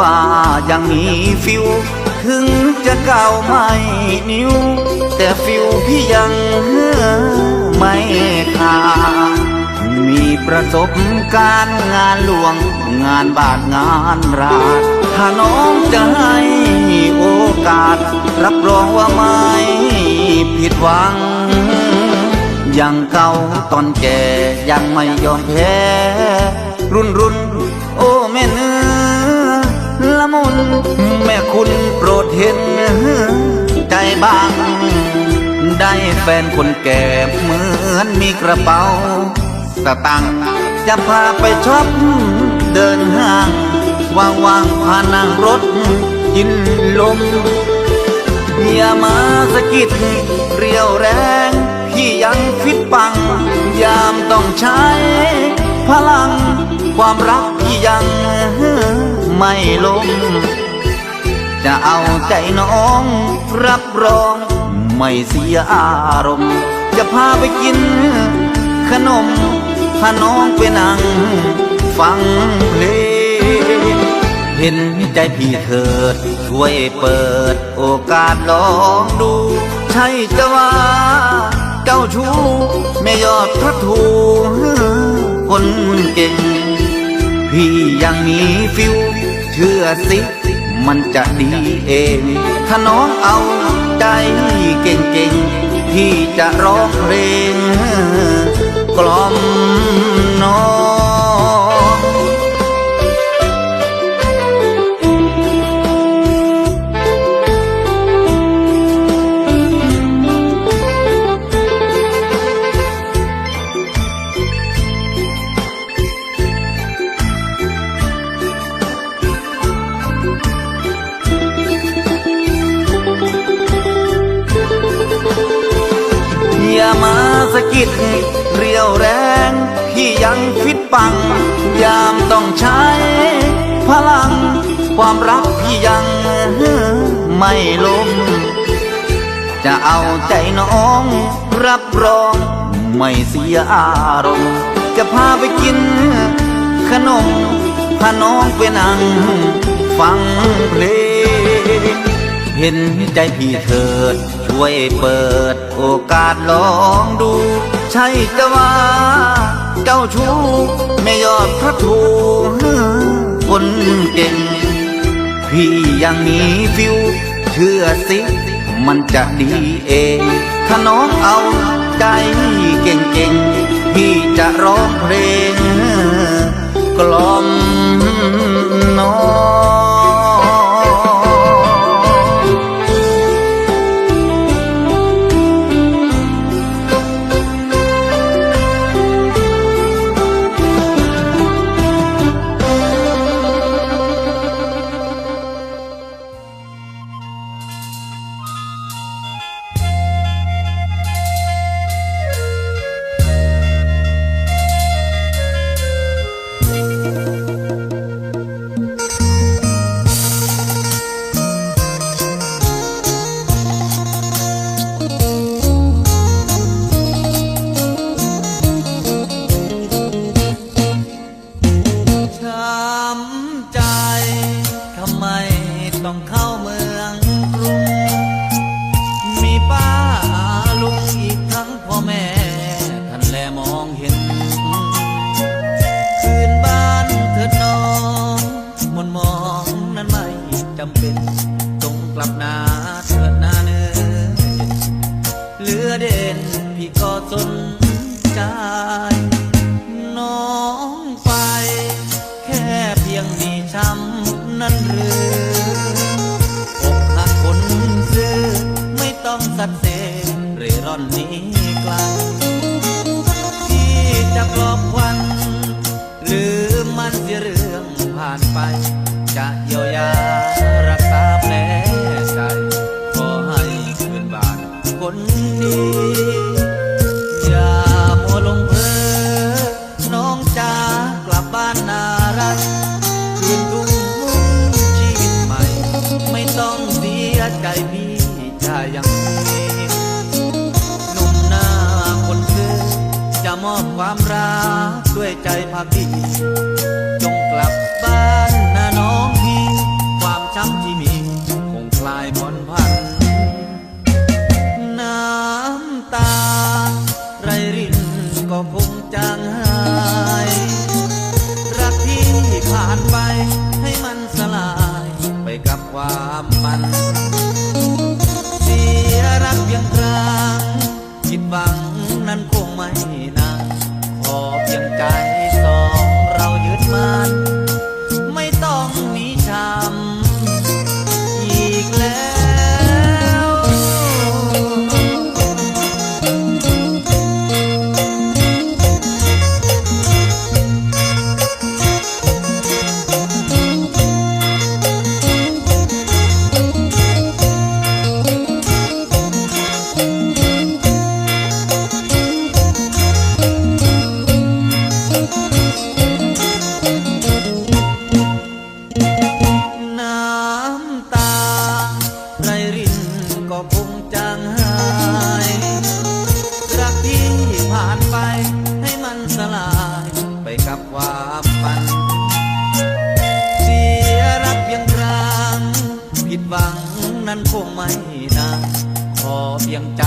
ว่ายังมีฟิว ถึงจะเก่าไม่นิ้ว แต่ฟิวพี่ยังไม่ขาดมีประสบการณ์งานหลวง งานบาทงานราชถ้าน้องจะให้โอกาส รับรองว่าไม่ผิดหวังยังเก่าตอนแก่ยังไม่ยอมแพ้ รุ่นรุ่นโอ้แม่เนื้อ แม่คุณโปรดเห็น ใจบ้าง ได้แฟนคนแก่เหมือนมีกระเป๋าสตังจะพาไปช็อปเดินห้างว่างๆพานั่งรถกินลมอย่ามาสะกิดเรียวแรง พี่ยังฟิตปัง ยามต้องใช้ พลังความรักพี่ยัง ไม่ลมจะเอาใจน้อง รับรอง ไม่เสียอารมณ์ จะพาไปกิน ขนม พาน้องไปนั่ง ฟังเพลงเห็นใจพี่เถิด ช่วยเปิดโอกาสลองดู ใช่จะว่าเจ้าชู้ไม่ยอดพระทูคนเก่งพี่ยังมีฟิว ชื่อสิ มันจะดีเอง ถ้าน้องเอาใจเก่งๆ ที่จะร้องเพลงกล่อมน้อง มาสะกิด เรียวแรงพี่ยังฟิตปัง ยามต้องใช้ พลัง ความรักพี่ยังไม่ลมจะเอาใจน้อง รับรอง ไม่เสียอารมณ์จะพาไปกิน ขนม พาน้องไปนั่ง ฟังเพลงเห็นใจพี่เถิด ช่วยเปิด โอกาสลองดู ใช่จะว่าเจ้าชู้ไม่ยอดพระทูคนเก่งพี่ยังมีฟิว เชื่อสิ มันจะดีเอง ถ้าน้องเอาใจเก่งๆ พี่จะร้องเพลง กล่อมน้อง นั้นหรืออกหักคนซื้อ ไม่ต้องสัดเสเร่ร่อนนี้กลางที่จะปลอบควัน หรือมันเสียเรื่องผ่านไป จะเยียวยารักษาแผล อบความรักด้วยใจพักดีจงกลับบ้านนะน้องพี่ความช้ำที่มีคงคลายผ่อนพัน น้ำตา ไรรินก็คงจางหายรักที่ผ่านไปให้มันสลายไปกับความมัน ไม่นานขอเพียงใจ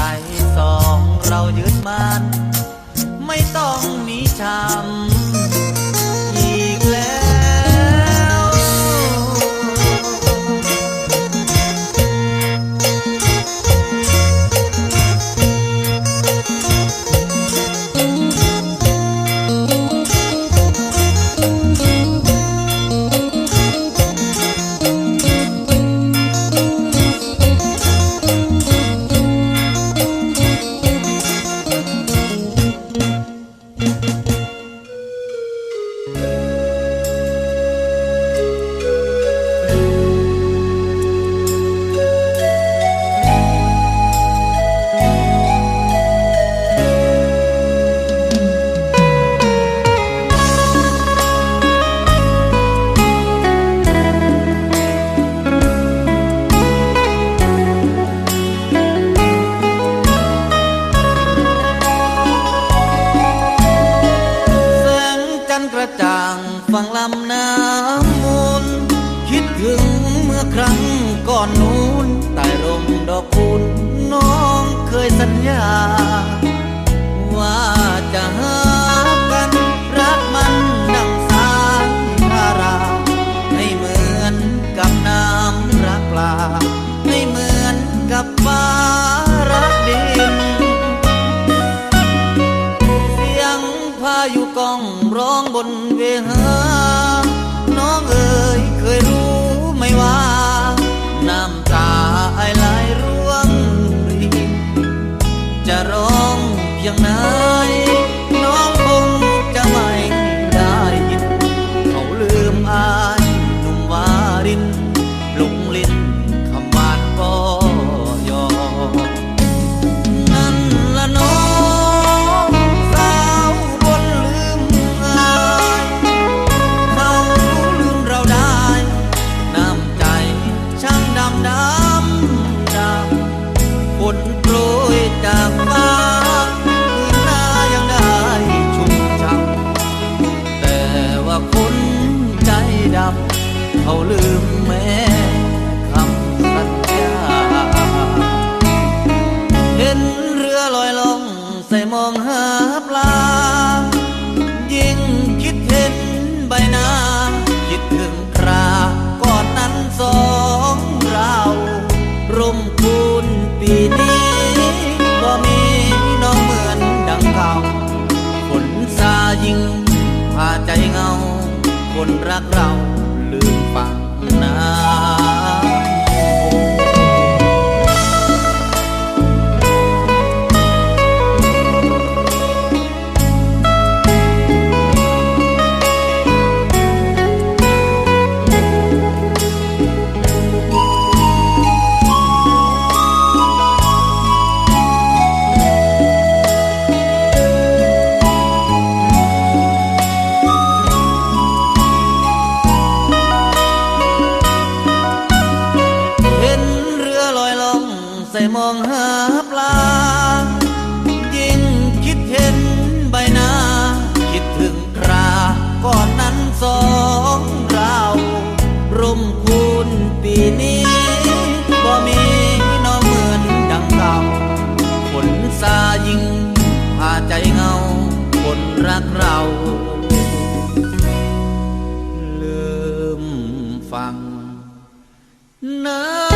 สองเรายืดมัน ไม่ต้องหนีช้ำางลำน้ำมูล คิดถึงเมื่อครั้งก่อนนู้นใต้ร่มดอกคุณน้องเคยสัญญา ว่าจะ ยิ่งพาใจเงา คนรักเราลืมฟังนา ใส่มองหาปลา ยิ่งคิดเห็นใบหน้า คิดถึงคราก่อนนั้นสองเราร่มคุณปีนี้บ่มีน้องเหมือนดังเก่าฝนซายิ่งพาใจเงาคนรักเรา ลืมฟังน้ะ